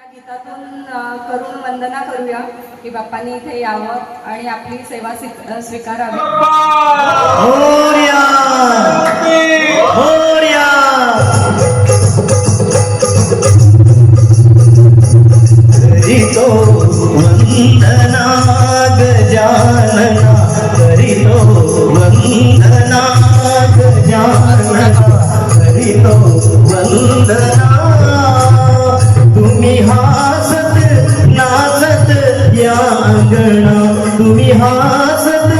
गीतातून करून वंदना करूया की बाप्पांनी इथे यावं आणि आपली सेवा स्वीकारावी. करीतो वंदना गजानना करीतो वंदना गजानना करीतो वंदना। अंगणा तुम्ही हासत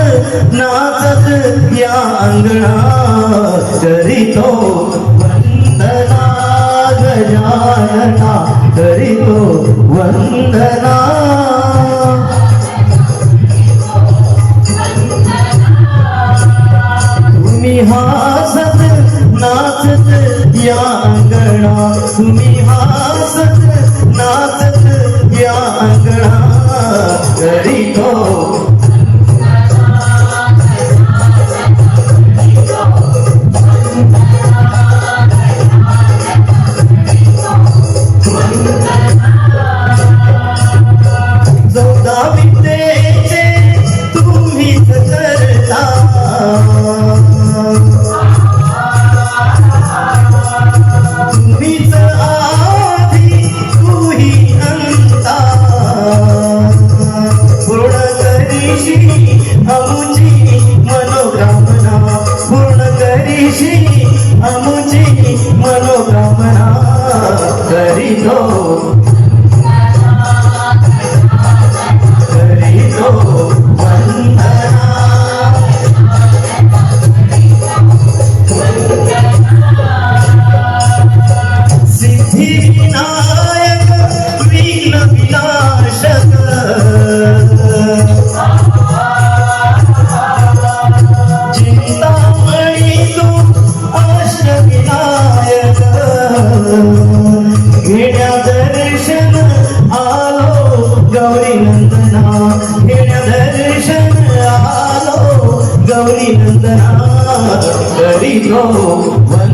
नाचत या अंगणा करीतो वंदना गजानना करीतो वंदना. तुम्ही हासत नाचत या अंगणा तुम्ही हासत नाचत करीतो चौदा Gauri Nandana, Gauri Nandana, Gauri Nandana, Gauri Nandana, Gauri Nandana, Gauri Nandana, Gauri Nandana, Gauri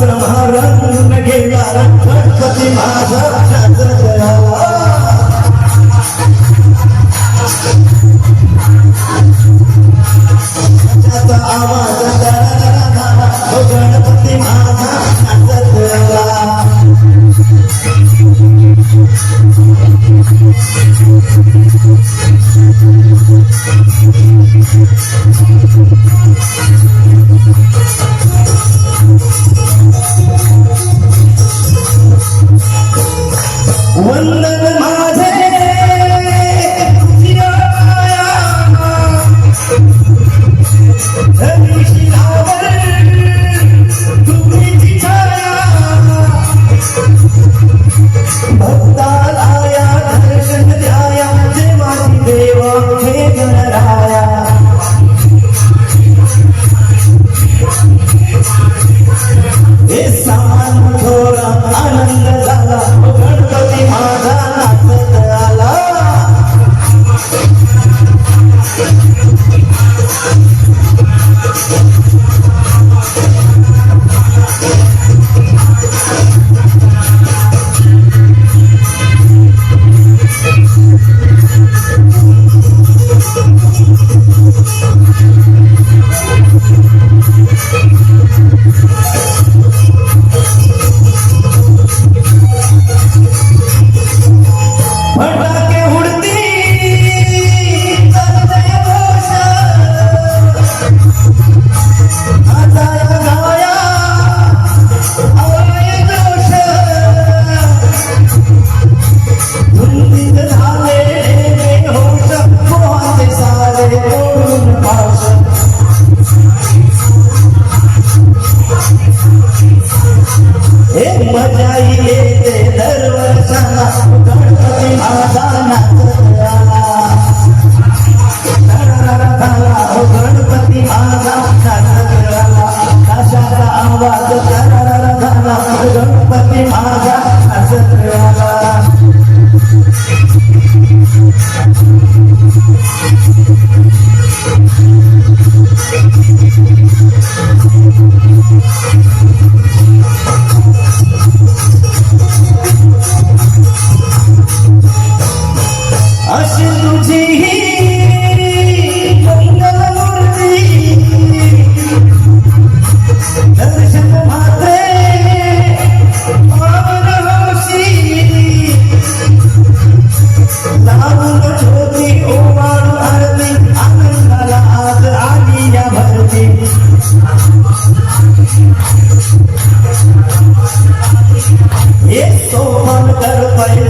आश्रम गेला गणपती Allah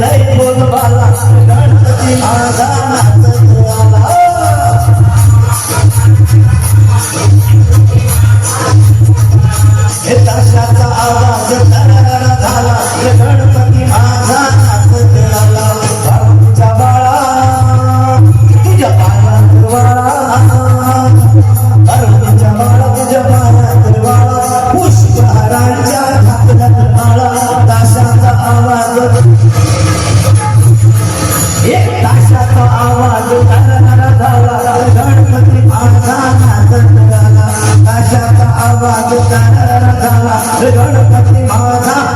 लय बोलबाला गणपती माझा नाचत आला हे आवाज आवाज झाला गणपती माझा